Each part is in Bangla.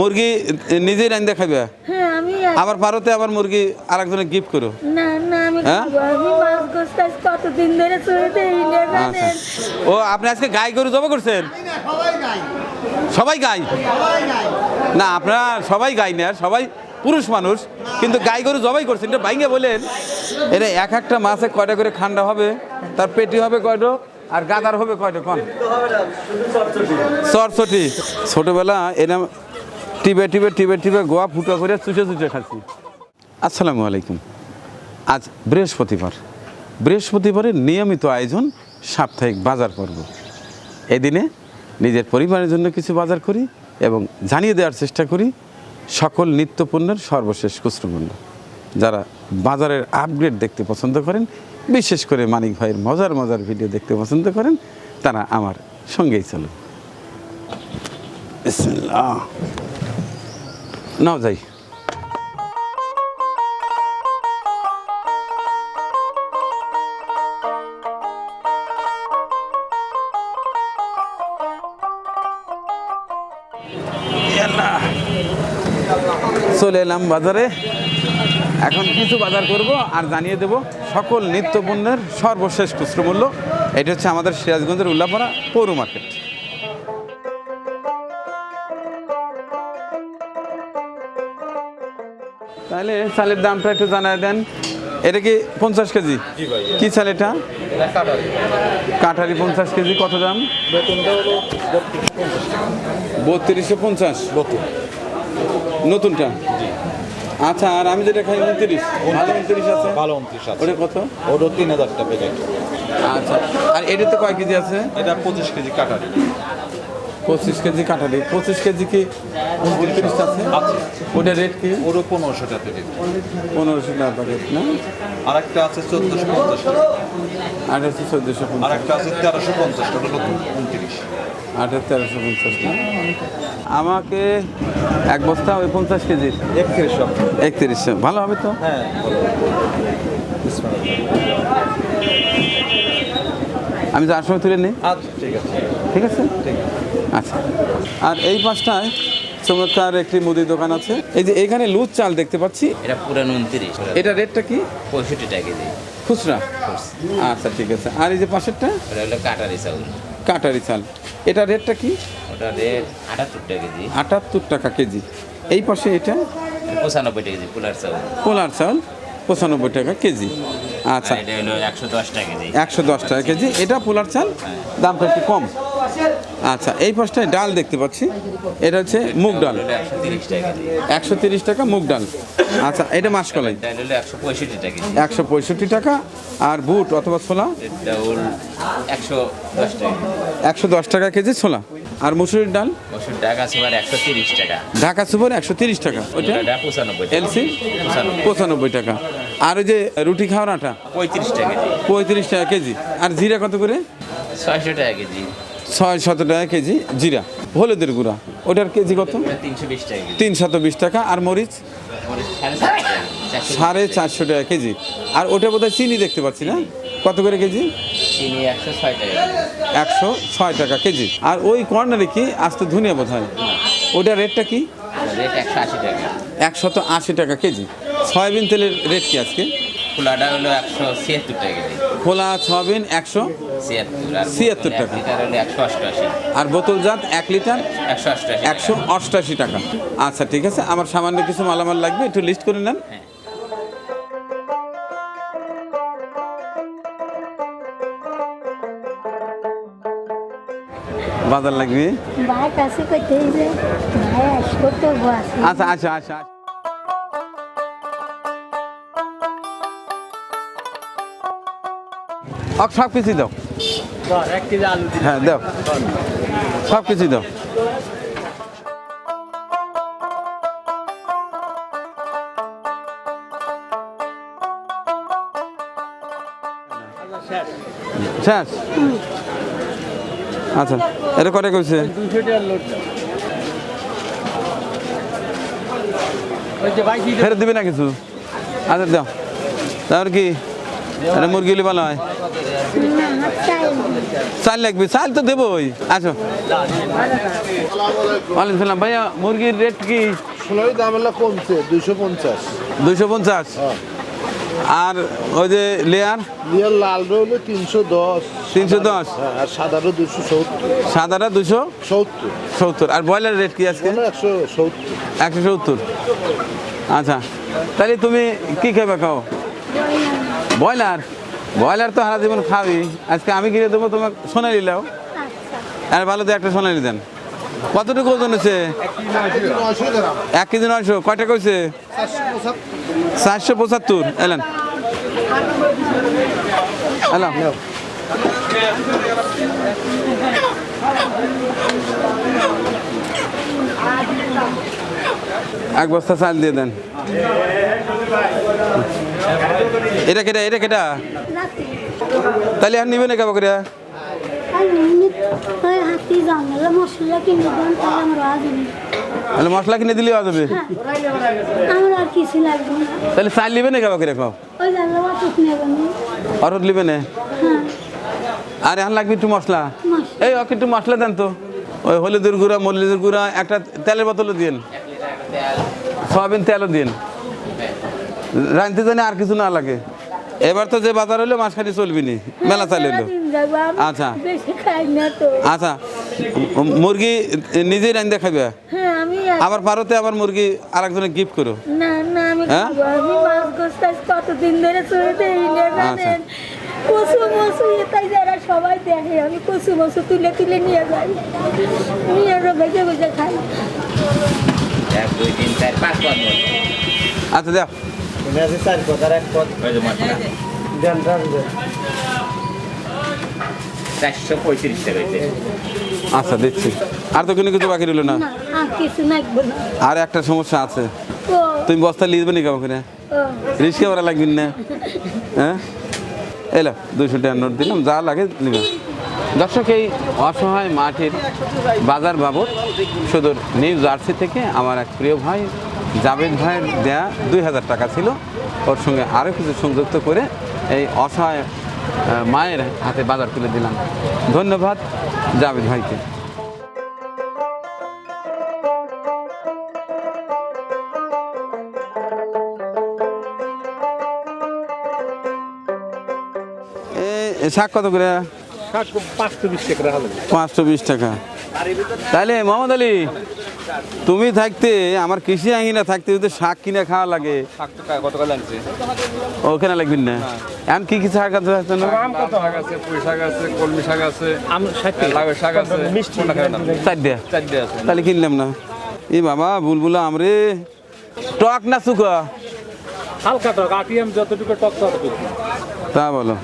মুরগি নিজেই রান্দা খাবে হ্যাঁ আবার পারোতে আবার মুরগি আরেকজনে গিফট করো। না না আমি হ্যাঁ? আচ্ছা। ও আপনি আজকে গাই গরু জবা করছেন? সবাই গাই। না আপনারা সবাই গাই না সবাই পুরুষ মানুষ কিন্তু গাই গরু জবাই করছেন এটা বাইঙ্গে বলেন। এটা এক একটা মাছে কয়টা করে খান্ডা হবে? তার পেটি হবে কয়টা? আর গাদার হবে কয়টা? কন? চরচটি ছোটবেলা এরম টিপে টিপে টিপে টিপে গোয়া ফুটো করে চুষে চুষে খাচ্ছি। আসসালামু আলাইকুম। আজ বৃহস্পতিবার। বৃহস্পতিবারের নিয়মিত আয়োজন সাপ্তাহিক বাজার পর্ব। এদিনে নিজের পরিবারের জন্য কিছু বাজার করি এবং জানিয়ে দেওয়ার চেষ্টা করি সকল নিত্যপণ্যের সর্বশেষ খুচরো মূল্য। যারা বাজারের আপগ্রেড দেখতে পছন্দ করেন বিশেষ করে মানিক ভাইয়ের মজার মজার ভিডিও দেখতে পছন্দ করেন, তারা আমার সঙ্গেই চলুন। নাও যাই। চলে এলাম বাজারে। এখন কিছু বাজার করব আর জানিয়ে দেব সকল নিত্য পণ্যের সর্বশেষ খুচরো মূল্য এটা হচ্ছে আমাদের সিরাজগঞ্জের উল্লাপাড়া পৌর মার্কেট। তাহলে চালের দামটা একটু জানায় দেন। এটা কি পঞ্চাশ কেজি? কি চাল এটা? কাঠারি পঞ্চাশ কেজি কত দাম? বত্রিশশো পঞ্চাশ। নতুনটা? আচ্ছা আর আমি যেটা খাই উনত্রিশ। ভালো উনত্রিশ আছে? ভালো উনত্রিশ আছে। ওটা কত? ওটা তিন হাজার টাকা প্যাকেট আচ্ছা আর এটাতে কয় কেজি আছে? এটা পঁচিশ কেজি কাটারি। পঁচিশ কেজি কাটালি পঁচিশ কেজি কি উনত্রিশ আছে? আছে। ওটা রেট কি? ওরও পনেরোশো টাকা প্যাকেট পনেরোশো টাকা প্যাকেট না? আর একটা আছে চোদ্দোশো পঞ্চাশ টাকা। আর হচ্ছে চোদ্দোশো আর একটা আছে তেরোশো পঞ্চাশ টাকা নতুন উনত্রিশ। আটের তেরোশো পঞ্চাশ আমাকে এক বস্তা ওই পঞ্চাশ কেজির একত্রিশশো। একত্রিশশো। ভালো হবে তো? হ্যাঁ আমি যার সময় তুলে নিই। আচ্ছা ঠিক আছে। ঠিক আছে? ঠিক আছে। আচ্ছা। আর এই পাশটায় চমৎকার একটি মুদির দোকান আছে। এই যে এখানে লুজ চাল দেখতে পাচ্ছি। এটা পুরান উনত্রিশ। এটা রেটটা কি? পঁয়ষট্টি টাকা কেজি। খুচরা? আচ্ছা ঠিক আছে। আর এই যে পাশেরটা? ওটা হলো কাটারি চাউল। কাটারি চাল। এটা রেটটা কি? ওটা রেট আটাত্তর টাকা কেজি। আটাত্তর টাকা কেজি। এই পাশে এটা? পঁচানব্বই টাকা কেজি পুলার চাল। পোলার চাল পঁচানব্বই টাকা কেজি। আচ্ছা। এটা হলো একশো দশ টাকা কেজি। একশো দশ টাকা কেজি। এটা পোলার চাল? দামটা একটু কম। আচ্ছা এই পাশটায় ডাল দেখতে পাচ্ছি। এটা হচ্ছে মুগ ডাল। একশো তিরিশ টাকা মুগ ডাল। আচ্ছা এটা মাসকলাই। একশো পঁয়ষট্টি টাকা। আর বুট অথবা ছোলা? একশো দশ টাকা কেজি ছোলা। আর মুসুরির ডাল? ওষুধ সুপার একশো তিরিশ টাকা ঢাকা সুপার একশো তিরিশ টাকা। ওইটা? পঁচানব্বই টাকা এলসি? পঁচানব্বই টাকা। আর ওই যে রুটি খাওয়ার আটা? পঁয়ত্রিশ টাকা। পঁয়ত্রিশ টাকা কেজি। আর জিরা কত করে? ছয়শো টাকা কেজি। ছয় শত টাকা কেজি জিরা হলুদের গুঁড়া। ওটার কেজি কত? এটা তিনশো বিশ টাকা। আর মরিচ? সাড়ে চারশো টাকা কেজি। আর ওটা বোধহয় চিনি দেখতে পাচ্ছি না? কত করে কেজি? চিনি একশো ছয় টাকা কেজি। আর ওই কর্নারে কি আস্ত ধনিয়া বোধ হয় ওটার রেটটা কি? একশো একশত আশি টাকা কেজি। সয়াবিন তেলের রেট কি আজকে? খোলাটা হলো একশো ছিয়াত্তর টাকা খোলা সয়াবিন একশো ছিয়াত্তর টাকা। একশো অষ্টআশি। আর বোতলজাত এক লিটার একশো অষ্টআশি একশো অষ্টাশি টাকা। আচ্ছা ঠিক আছে। আমার সামান্য কিছু মালামাল লাগবে একটু লিস্ট করে নেন। বাজার লাগবে? আছে। আচ্ছা আচ্ছা আচ্ছা। সব কিছুই দাও। হ্যাঁ দাও। সব কিছুই দাও। শেষ। আচ্ছা এটা কটা কইছে? ফেরত দিবে না কিছু? আচ্ছা দাও। তারপর কি? এটা মুরগি হলে ভালো হয়। চাল লাগবে চাল তো দেবোই। আসো। ওয়ালাইকুম সালাম ভাইয়া মুরগির রেট কি? সোনালি দাম এলা কমছে দুইশো পঞ্চাশ। দুইশো পঞ্চাশ? আর ওই যে লেয়ার? রিয়াল লাল হলো তিনশো দশ। তিনশো দশ? হ্যাঁ আর সাদারও দুশো সত্তর। সাদাটা দুশো সত্তর। সত্তর। আর ব্রয়লার রেট কি আজকে? একশো সত্তর। একশো সত্তর। আচ্ছা। তাহলে তুমি কি খাবে খাও? ব্রয়লার ব্রয়লার তো হারা জীবন খাবি। আজকে আমি কিনে দেবো তোমার সোনালি লাও আচ্ছা। আর ভালো তো একটা সোনালি দেন। কতটুকু ওজন হচ্ছে এক কেজি নয়শো। কয়টা কইছে চারশো পঁচাত্তর। এলেন। এলাম এক বস্তা চাল দিয়ে দেন। এটা কেটা এটা কেটা? তাহলে আর নিবে না কেবা করে তাহলে মশলা কিনে দিলেও না তাহলে চাল নিবে না কেবা করে খাও? অরদ নিবে না? আর এখন লাগবে একটু মশলা। মশলা। এই ওকে একটু মশলা দেন তো। ওই হলুদের গুঁড়া মল্লিদের গুঁড়া একটা তেলের বোতলও দিন সয়াবিন তেলও দিন রাঁধতে জানি আর কিছু না লাগে। এবার তো যে বাজার হলো মাসখানি চলবি নি মেলা চাল হলো দিন যাব আমি আচ্ছা। বেশি খাই না তো আচ্ছা মুরগি নিজেই রাঁধতে খাবে হ্যাঁ আবার পারতে আবার মুরগি আর একজনে গিফট করো? না না আমি হ্যাঁ? খাব। আমি মাছ গোস খাই কতদিন ধরে চলতে ইন্ডিয়া জানেন? কচু মসু এটাই যারা সবাই দেখে আমি কচু মসু তুলে তুলে নিয়ে যাই। নিয়ে যাই বেঁচে বেঁচে খাই। এক দুই তিন চার পাঁচ পদ মোট। আচ্ছা দেখ দেন দেন। চারশো পঁয়ত্রিশ টাকা আচ্ছা দিচ্ছি। আর তো কোনো কিছু বাকি রইল না? না আর আর একটা সমস্যা আছে। তুমি বস্তা লিখবে নি কেমন করে ও। রিক্সা ভাড়া লাগবে না। হ্যাঁ? এলো দুইশো টাকার নোট দিলাম যা লাগে নিলাম দর্শক এই অসহায় মাটির বাজার বাবদ সুদূর নিউ জার্সি থেকে আমার এক প্রিয় ভাই জাভেদ ভাইয়ের দেয়া দুই হাজার টাকা ছিল। ওর সঙ্গে আরও কিছু সংযুক্ত করে এই অসহায় মায়ের হাতে বাজার তুলে দিলাম। ধন্যবাদ জাভেদ ভাইকে। শাক কত করে? পাঁচশো বিশ টাকা। তাহলে মোহাম্মদ আলী তুমি থাকতে আমার কৃষি আঙিনা থাকতে যদি শাক কিনে খাওয়া লাগে ওখানে লাগবে না। এখন কি কি শাক আছে আছে না শাক আছে পুঁই শাক আছে কলমি শাক আছে শাক চারটে আছে। তাহলে কিনলাম না। এ বাবা বুলবুলা আমরে টক না শুকা? হালকা টক আটিএম যতটুকু টক ততটুকু। তা বলো।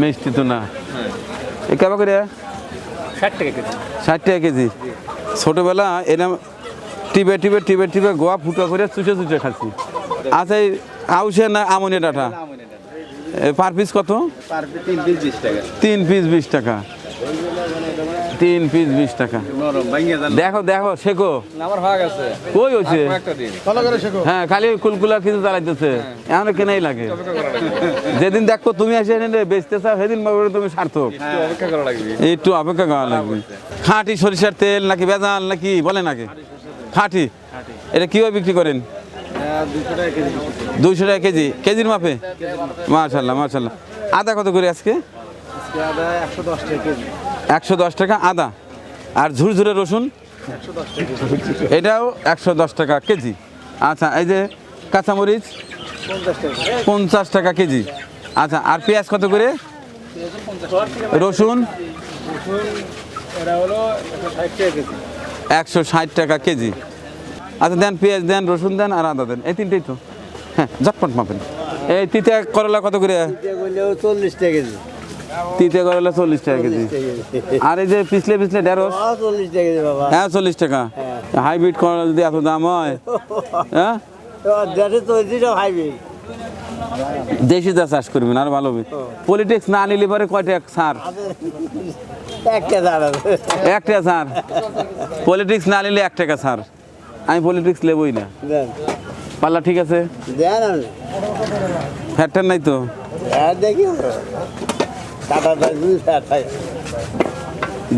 মিষ্টি তো না। এ কেবা করে? ষাট টাকা কেজি। ষাট টাকা কেজি। ছোটবেলা এরম টিপে টিপে টিপে টিপে গোয়া ফুটা করে চুষে চুষে খাচ্ছি। আচ্ছা এই আউসে না আমনি ডাটা? পার পিস কত? তিন পিস বিশ টাকা। তিন পিস বিশ টাকা। দেখো দেখো শেখো। কই হয়েছে একটা দিন ভালো করে শেখো। হ্যাঁ খালি কুলকুলা কিছু চালাইতেছে এখন কেনাই লাগে। যেদিন দেখো তুমি এসে এনে বেচতে চাও সেদিন করো তুমি সার্থক। একটু অপেক্ষা করা লাগবে। একটু অপেক্ষা করা লাগবে। খাঁটি সরিষার তেল নাকি বেজাল নাকি বলে নাকি খাঁটি এটা কীভাবে বিক্রি করেন? দুইশো টাকা কেজি। কেজির মাপে? মাশাল্লাহ মাশাল্লাহ। আদা কত করে আজকে? একশো দশ টাকা কেজি। একশো দশ টাকা আদা আর ঝুরঝুরে রসুন। এটাও একশো দশ টাকা কেজি। আচ্ছা এই যে কাঁচামরিচ পঞ্চাশ টাকা কেজি। আচ্ছা আর পেঁয়াজ কত করে? রসুন একশো ষাট টাকা কেজি। আচ্ছা দেন পেঁয়াজ দেন, রসুন দেন আর আদা দেন, এই তিনটেই তো। হ্যাঁ ঝটপট মাপেন। এই তিতে করলা কত করে? চল্লিশ টাকা কেজি। তিতে করলা চল্লিশ টাকা কেজি। আর এই যে পিছলে পিছলে ঢেঁড়স? হ্যাঁ চল্লিশ টাকা। হাইব্রিড করলা যদি এত দাম হয় হ্যাঁ? দেশে দেশিটা চাষ করবেন আর ভালো পলিটিক্স না নিলে পরে কয়টা সার? একটা সার পলিটিক্স না নিলে এক টাকা সার। আমি পলিটিক্স নেবই না। পাল্লা ঠিক আছে? আপনি নাই তো। দেখি টাটা থাকবি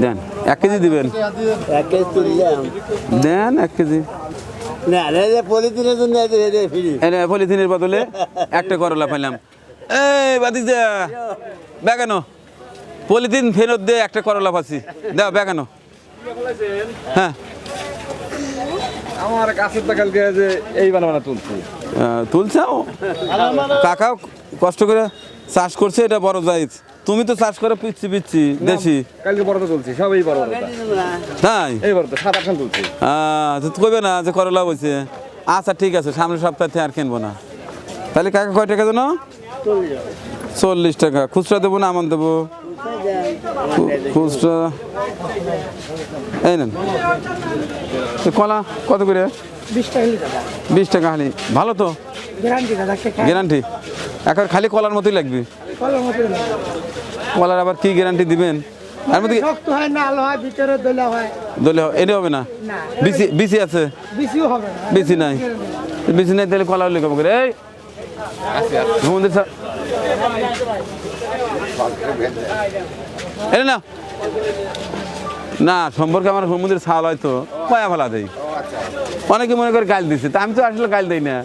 দেন এক কেজি দিবেন? এক কেজি তুললাম দেন এক কেজি। না রে যে পলিথিনের জন্য পলিথিনের বদলে একটা করলা পাইলাম। এই বাতিজা বেগানো। পলিথিন ফেরত দিয়ে একটা করলা পাচ্ছি। দাও বেগানো। হ্যাঁ। আমার কাছের তো কালকে যে এই বানা বানা তুলছি। আহ, তুলছাও কাকাও কষ্ট করে চাষ করছে এটা বড় জাইজ তুমি তো চাষ করে পিচ্ছি পিচ্ছি দেশি কালকে বড় তো তুলছি সব এই বড় তাই? এই বড় তো সাত আট আহ, তো কইবে না যে করলা বলছে আচ্ছা ঠিক আছে সামনের সপ্তাহে আর কিনবো না। তাহলে কাকা কয় টাকা যেন চল্লিশ টাকা। খুচরা দেবো না আমান দেবো? খুচরা। এই নেন। তো কলা কত করে? বিশ টাকা খালি ভালো তো? গ্যারান্টি। এখন খালি কলার মতোই লাগবে। কলার আবার কি গ্যারান্টি দিবেন? আর মধ্যে শক্ত হয় না আলো হয় ভিতরে দোলা হয়। দলে এটা হবে না? বিসি বিসি আছে? হবে না। নাই। নাই তাহলে কলা হলে কম করে এই! ঘুমন্দির স্যার এই না। না সম্পর্কে আমার হুমন্দির ছাল হয়তো কয়া ফেলা দেয় অনেকে মনে করে গাল দিচ্ছে তা আমি তো আসলে গাল দেই না।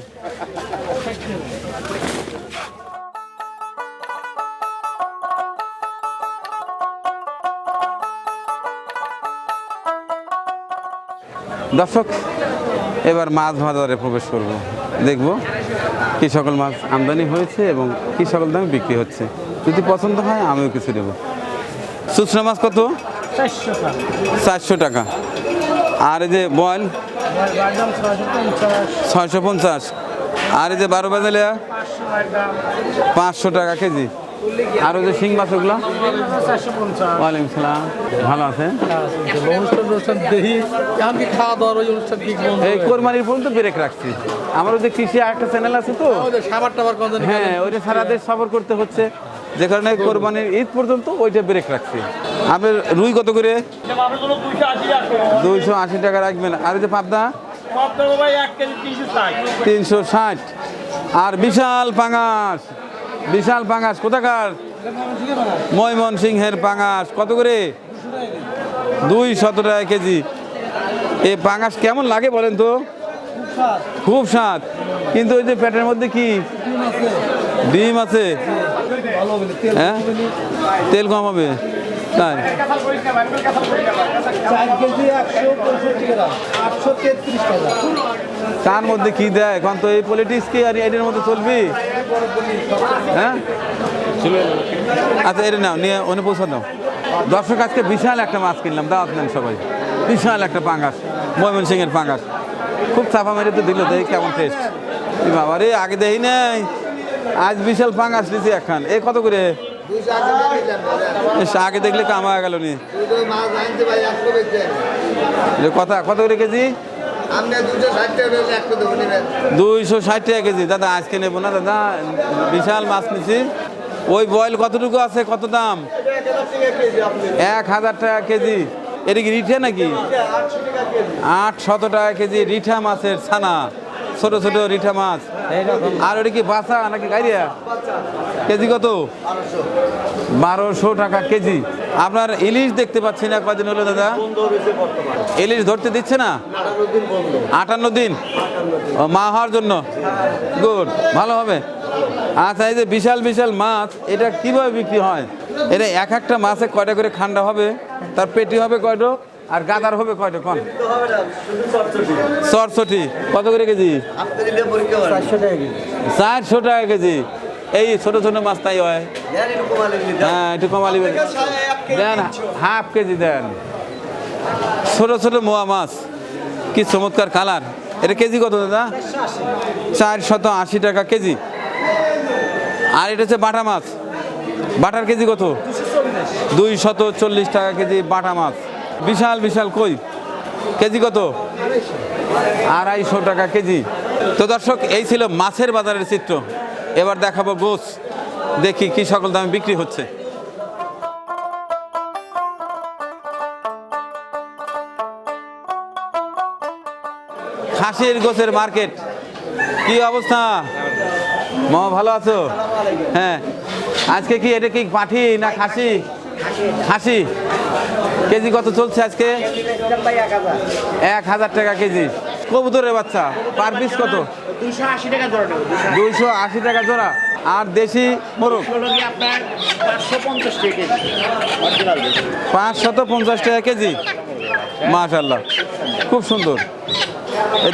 দর্শক এবার মাছ বাজারে প্রবেশ করব। দেখব কি সকল মাছ আমদানি হয়েছে এবং কি সকল দামে বিক্রি হচ্ছে। যদি পছন্দ হয় আমিও কিছু দেব। খুচরা মাছ কত? চারশো টাকা। আর এই যে বয়েল? ছয়শো পঞ্চাশ। আর এই যে বারো বাজালে? পাঁচশো টাকা কেজি। আর ওই যে শিং মাছ ওগুলো? ওয়ালাইকুম সালাম। ভালো আছে অনুষ্ঠান অনুষ্ঠান দেখি এমনকি খাওয়া দাওয়ার ওই অনুষ্ঠান এই কোরবানির পর্যন্ত ব্রেক রাখছি। আমার ওই যে কৃষি একটা চ্যানেল আছে তো। হ্যাঁ ওইটা সারা দেশ সফর করতে হচ্ছে। যে কারণে কোরবানির ঈদ পর্যন্ত ওইটা ব্রেক রাখছি। আপনার রুই কত করে? দুইশো আশি টাকা রাখবেন। আর যে পাবদা? তিনশো ষাট। আর বিশাল পাঙাশ। বিশাল পাঙাশ, কোথাকার? ময়মন সিংহের পাঙাশ, কত করে? দুই শত টাকা কেজি। এ পাঙাশ কেমন লাগে বলেন তো? খুব স্বাদ। কিন্তু ওই যে পেটের মধ্যে কি? ডিম আছে। হ্যাঁ? তেল কম হবে। তাই? তার মধ্যে কি দেয়? এখন তো এই পলিটিক্স কি আর এটার মধ্যে চলবি? হ্যাঁ? আচ্ছা এটা নাও নিয়ে অনে পৌঁছা দর্শক আজকে বিশাল একটা মাছ কিনলাম। দাওয়াত নেন সবাই। বিশাল একটা পাঙ্গাস ময়মন সিংয়ের পাঙ্গাস। খুব চাপা মেরে তো দিল দেখি কেমন টেস্ট বাবা রে আগে দেখি নাই। আজ বিশাল পাঙ্গাস নিয়েছি একখান এ কত করে? আগে দেখলে কামা গেল নি। কথা কত করে কেজি? দুইশো ষাট টাকা কেজি। দাদা, আজকে নেব না, দাদা। বিশাল মাছ নিছি। ওই বয়েল কতটুকু আছে, কত দাম? এক হাজার টাকা কেজি। এটা কি রিঠা নাকি? আটশত টাকা কেজি রিঠা মাছের ছানা। ছোট ছোট রিঠা মাছ। আর ওটা কি বাসা নাকি গাড়িয়া কেজি কত? বারোশো টাকা কেজি। আপনার ইলিশ দেখতে পাচ্ছি না কদিন হলো দাদা? ইলিশ ধরতে দিচ্ছে না? আটান্ন দিন। মা হওয়ার জন্য? গুড, ভালো হবে। আচ্ছা এই যে বিশাল বিশাল মাছ, এটা কীভাবে বিক্রি হয়? এটা এক একটা মাছে কয়টা করে খান্ডা হবে? তার পেটি হবে কয়টো? আর গাদার হবে কয়টা? কন? চরচটি কত করে কেজি? চারশো টাকা কেজি। এই ছোট ছোট মাছ তাই হয়। হ্যাঁ হ্যাঁ একটু কমালি দেন হাফ কেজি দেন। ছোট ছোট মোয়া মাছ। কি চমৎকার কালার। এটা কেজি কত দাদা? চার শত আশি টাকা কেজি। আর এটা হচ্ছে বাটা মাছ। বাটার কেজি কত? দুই শত চল্লিশ টাকা কেজি বাটা মাছ। বিশাল বিশাল কই? কেজি কত? আড়াইশো টাকা কেজি। তো দর্শক, এই ছিল মাছের বাজারের চিত্র। এবার দেখাবো গোছ দেখি কি সকল দামে বিক্রি হচ্ছে। খাসির গোছের মার্কেট। কি অবস্থা? মামা ভালো আছো? হ্যাঁ। আজকে কি এটা কি পাঠি না খাসি? খাসি। কেজি কত চলছে আজকে? এক হাজার টাকা কেজি। কবুতরের বাচ্চা, পার পিস কত? দুইশো আশি টাকা জোড়া। আর দেশি মোরগ? হলো কি আপনার পাঁচশো পঞ্চাশ টাকা কেজি। মাশাল্লাহ খুব সুন্দর।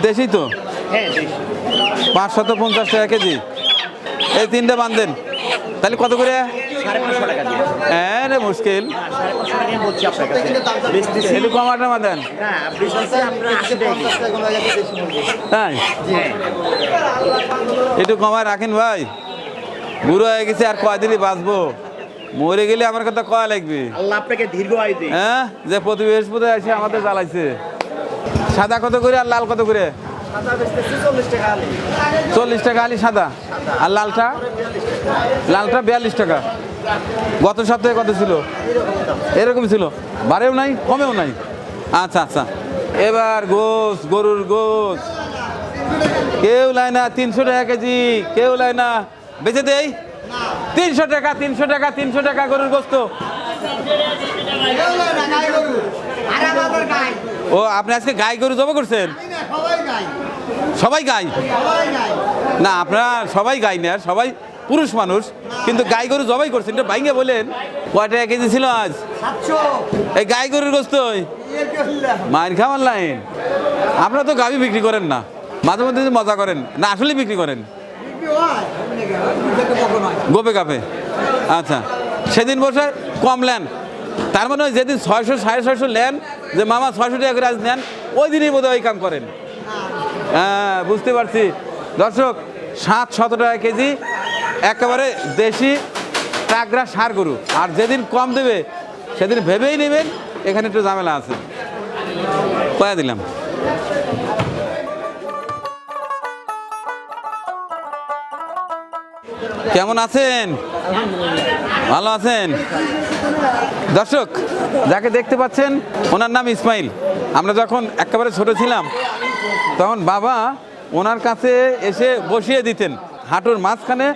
দেশি তো? হ্যাঁ দেশি পাঁচ শত পঞ্চাশ টাকা কেজি। এই তিনটে বান্ধেন। তাহলে কত করে? সাড়ে পাঁচশো টাকা হ্যাঁ রে মুশকিল। তাই? একটু কমায় রাখেন ভাই। বুড়ো হয়ে গেছে আর কয়দিনই বাঁচবো? মরে গেলে আমার কথা কয়া লাগবে। আল্লাহ আপনাকে দীর্ঘ আয়ু দিই হ্যাঁ যে প্রতি বৃহস্পতি এসে আমাদের জ্বালাইছে। সাদা কত করে আর লাল কত করে? চল্লিশ টাকা আলি সাদা। আর লালটা? লালটা বিয়াল্লিশ টাকা। গত সপ্তাহে কত ছিল? এরকম ছিল। বাড়েও নাই, কমেও নাই। আচ্ছা আচ্ছা। এবার গোস, গরুর গোস। কেউ লাই না তিনশো টাকা কেজি, কেউ লাই না। বেঁচে দেই? তিনশো টাকা তিনশো টাকা তিনশো টাকা গরুর গোস্ত। ও, আপনি আজকে গাই গরু জমা করছেন? সবাই গাই। না, আপনার সবাই গাই না, সবাই পুরুষ মানুষ কিন্তু গাই গরু জবাই করছেন এটা ভাইঙ্গে বলেন কয় টাকা কেজি ছিল আজ? এই গাই গরুর গোস্ত মায়ের খাওয়ার লাইন আপনারা তো গাভি বিক্রি করেন না। মাঝে মধ্যে মজা করেন না আসলে বিক্রি করেন। গোপে কাপে। আচ্ছা সেদিন বসে কম নেন তার মানে ওই যেদিন ছয়শো সাড়ে ছয়শো নেন যে মামা ছয়শো টাকা করে আজ নেন ওই দিনই বোধহয় ওই কাম করেন। হ্যাঁ বুঝতে পারছি। দর্শক সাত শত টাকা কেজি একেবারে দেশি টাকরা সার গরু। আর যেদিন কম দেবে, সেদিন ভেবেই নেবেন এখানে একটু ঝামেলা আছে। কয়া দিলাম। কেমন আছেন? ভালো আছেন? দর্শক, যাকে দেখতে পাচ্ছেন, ওনার নাম ইসমাইল। আমরা যখন একেবারে ছোট ছিলাম, তখন বাবা ওনার কাছে এসে বসিয়ে দিতেন। হাঁটুর মাঝখানে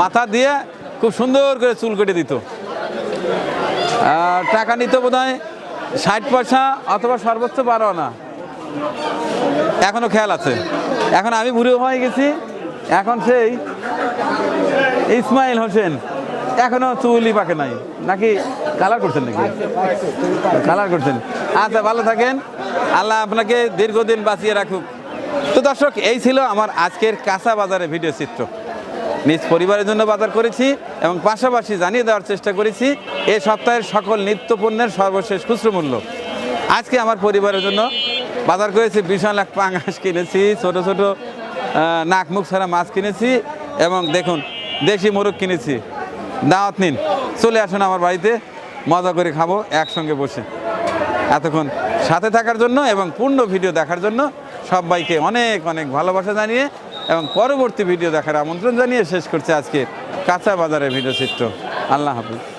মাথা দিয়ে খুব সুন্দর করে চুল কেটে দিত। টাকা নিত বোধ হয় ষাট পয়সা অথবা সর্বোচ্চ বারো আনা। এখনও খেয়াল আছে। এখন আমি বুড়ো হয়ে গেছি। এখন সেই ইসমাইল হোসেন এখনও চুলই পাকে নাই। নাকি কালার করছেন নাকি? কালার করছেন। আচ্ছা ভালো থাকেন। আল্লাহ আপনাকে দীর্ঘদিন বাঁচিয়ে রাখুক। তো দর্শক, এই ছিল আমার আজকের কাঁচা বাজারে ভিডিও চিত্র। নিজ পরিবারের জন্য বাজার করেছি এবং পাশাপাশি জানিয়ে দেওয়ার চেষ্টা করেছি, এ সপ্তাহের সকল নিত্য পণ্যের সর্বশেষ খুচরো মূল্য। আজকে আমার পরিবারের জন্য বাজার করেছি বিশাল এক পাঙাশ কিনেছি, ছোট ছোট নাক মুখ ছাড়া মাছ কিনেছি এবং দেখুন, দেশি মোরগ কিনেছি। দাওয়াত নিন, চলে আসুন আমার বাড়িতে, মজা করে খাব, একসঙ্গে বসে। এতক্ষণ সাথে থাকার জন্য এবং পূর্ণ ভিডিও দেখার জন্য সবাইকে অনেক অনেক ভালোবাসা জানিয়ে এবং পরবর্তী ভিডিও দেখার আমন্ত্রণ জানিয়ে শেষ করছে আজকে কাঁচা বাজারের ভিডিও চিত্র। আল্লাহ হাফিজ।